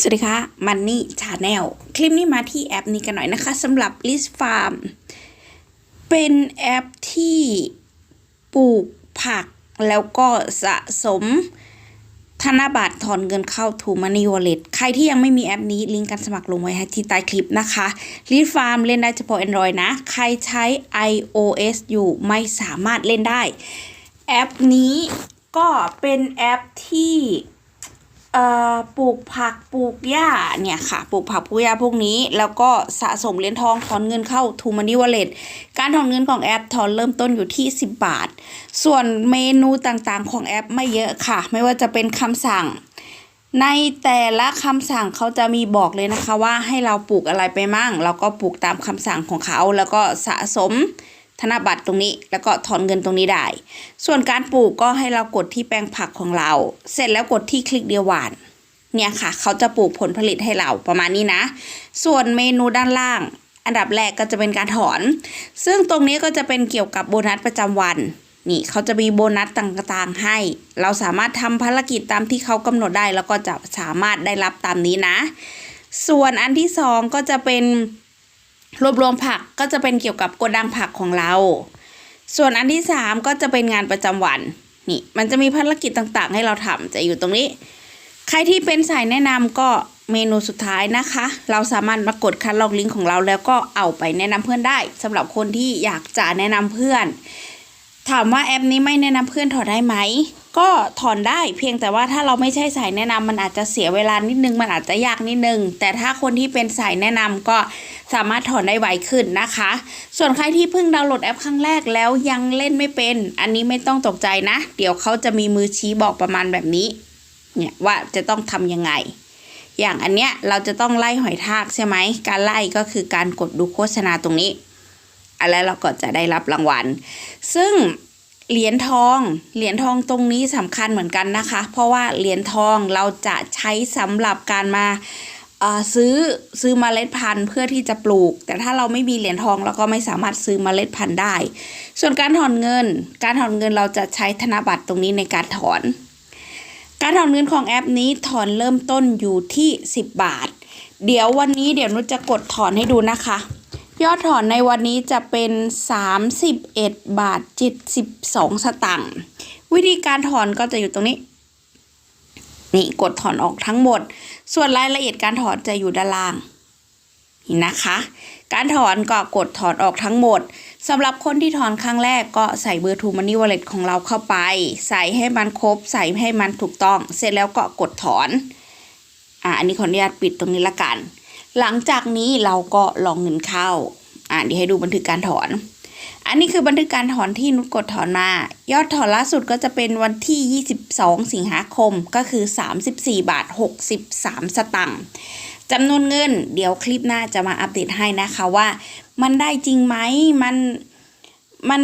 สวัสดีค่ะมันนี่ชาแนลคลิปนี้มาที่แอปนี้กันหน่อยนะคะสำหรับ List Farm เป็นแอปที่ปลูกผักแล้วก็สะสมธนบัตรถอนเงินเข้า to Money Wallet ใครที่ยังไม่มีแอปนี้ ลิงก์การสมัครลงไว้ที่ใต้คลิปนะคะ List Farm เล่นได้เฉพาะ Android นะ ใครใช้ iOS อยู่ไม่สามารถเล่นได้ แอปนี้ก็เป็นแอปที่ ปลูกผักปลูกหญ้าเนี่ยค่ะปลูกผักปลูกหญ้าพวกนี้ แล้วก็สะสมเหรียญทองถอนเงินเข้า t ูมันนี่วอลเล็ตการถอนเงินของแอปถอนเริ่มต้นอยู่ที่ 10 บาท ส่วนเมนูต่างๆของแอปไม่เยอะค่ะ ไม่ว่าจะเป็นคำสั่ง ในแต่ละคำสั่งเขาจะมีบอกเลยนะคะว่าให้เราปลูกอะไรไปมั่งเราก็ปลูกตามคำสั่งของเขาแล้วก็สะสม ธนบัตรตรงนี้ แล้วก็ถอนเงินตรงนี้ได้ ส่วนการปลูกก็ให้เรากดที่แปลงผักของเรา เสร็จแล้วกดที่คลิกเดียวหวานเนี่ยค่ะ เขาจะปลูกผลผลิตให้เราประมาณนี้นะ ส่วนเมนูด้านล่าง อันดับแรกก็จะเป็นการถอน ซึ่งตรงนี้ก็จะเป็นเกี่ยวกับโบนัสประจำวันนี่เขาจะมีโบนัสต่างๆให้ เราสามารถทำภารกิจตามที่เขากำหนดได้ แล้วก็จะสามารถได้รับตามนี้นะ ส่วนอันที่สองก็จะเป็น รวบรวมผักก็จะเป็นเกี่ยวกับโกดังผักของเรา ส่วนอันที่สามก็จะเป็นงานประจำวันนี่มันจะมีภารกิจต่างๆ ให้เราทำจะอยู่ตรงนี้ ใครที่เป็นสายแนะนำก็เมนูสุดท้ายนะคะ เราสามารถมากดคัดลอกลิงก์ของเราแล้วก็เอาไปแนะนำเพื่อนได้สำหรับคนที่อยากจะแนะนำเพื่อน ถามว่าแอปนี้ไม่แนะนำเพื่อนถอนได้ไหม ก็ถอนได้เพียงแต่ว่าถ้าเราไม่ใช่สายแนะนำมันอาจจะเสียเวลานิดนึง มันอาจจะยากนิดนึง แต่ถ้าคนที่เป็นสายแนะนำก็สามารถถอนได้ไวขึ้นนะคะ ส่วนใครที่เพิ่งดาวน์โหลดแอปครั้งแรกแล้วยังเล่นไม่เป็น อันนี้ไม่ต้องตกใจนะ เดี๋ยวเขาจะมีมือชี้บอกประมาณแบบนี้เนี่ยว่าจะต้องทำยังไง อย่างอันเนี้ยเราจะต้องไล่หอยทากใช่ไหมการไล่ก็คือการกดดูโฆษณาตรงนี้ แล้วเราก็จะได้รับรางวัล ซึ่งเหรียญทอง เหรียญทองตรงนี้สำคัญเหมือนกันนะคะ เพราะว่าเหรียญทองเราจะใช้สำหรับการมาซื้อซื้อมเมล็ดพันธุ์เพื่อที่จะปลูก แต่ถ้าเราไม่มีเหรียญทองเราก็ไม่สามารถซื้อมเมล็ดพันธุ์ได้ ส่วนการถอนเงิน การถอนเงินเราจะใช้ธนบัตรตรงนี้ในการถอน การถอนเงินของแอปนี้ถอนเริ่มต้นอยู่ที่ 10 บาท เดี๋ยววันนี้เดี๋ยวนุชจะกดถอนให้ดูนะคะ ยอดถอนในวันนี้จะเป็น 31 บาท 72 สตังค์วิธีการถอนก็จะอยู่ตรงนี้ นี่กดถอนออกทั้งหมด ส่วนรายละเอียดการถอนจะอยู่ด้านล่างนี่นะคะ การถอนก็กดถอนออกทั้งหมดสำหรับคนที่ถอนครั้งแรกก็ใส่เบอร์ทูมันนี่วอลเล็ตของเราเข้าไป ใส่ให้มันครบ ใส่ให้มันถูกต้อง เสร็จแล้วก็กดถอน อ่าอันนี้ขออนุญาตปิดตรงนี้ละกัน หลังจากนี้เราก็ลองเงินเข้า อ่าเดี๋ยวให้ดูบันทึกการถอน อันนี้คือบันทึกการถอนที่นุชกดถอนมา ยอดถอนล่าสุดก็จะเป็นวันที่ 22 สิงหาคมก็คือ 34 บาท 63 สตังค์จำนวนเงิน เดี๋ยวคลิปหน้าจะมาอัปเดตให้นะคะว่า มันได้จริงไหมมันมัน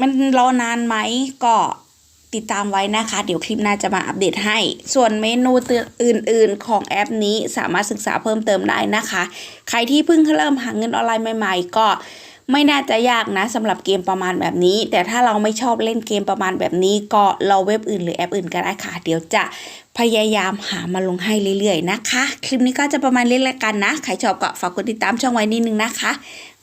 มันรอนานไหมก็ ติดตามไว้นะคะ เดี๋ยวคลิปหน้าจะมาอัปเดตให้ ส่วนเมนูอื่น ๆ ของแอปนี้สามารถศึกษาเพิ่มเติมได้นะคะ ใครที่เพิ่งเริ่มหาเงินออนไลน์ใหม่ ๆ ก็ ไม่น่าจะยากนะสำหรับเกมประมาณแบบนี้ แต่ถ้าเราไม่ชอบเล่นเกมประมาณแบบนี้ ก็เราเว็บอื่นหรือแอปอื่นก็ได้ค่ะ เดี๋ยวจะพยายามหามาลงให้เรื่อยๆนะคะ คลิปนี้ก็จะประมาณนี้แล้วกันนะ ใครชอบก็ฝากกดติดตามช่องไว้นิดนึงนะคะ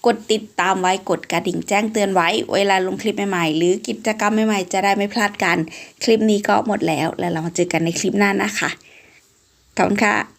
กดติดตามไว้กดกระดิ่งแจ้งเตือนไว้ เวลาลงคลิปใหม่ๆ หรือกิจกรรมใหม่ๆ จะได้ไม่พลาดกัน คลิปนี้ก็หมดแล้ว แล้วเรามาเจอกันในคลิปหน้านะคะขอบคุณค่ะ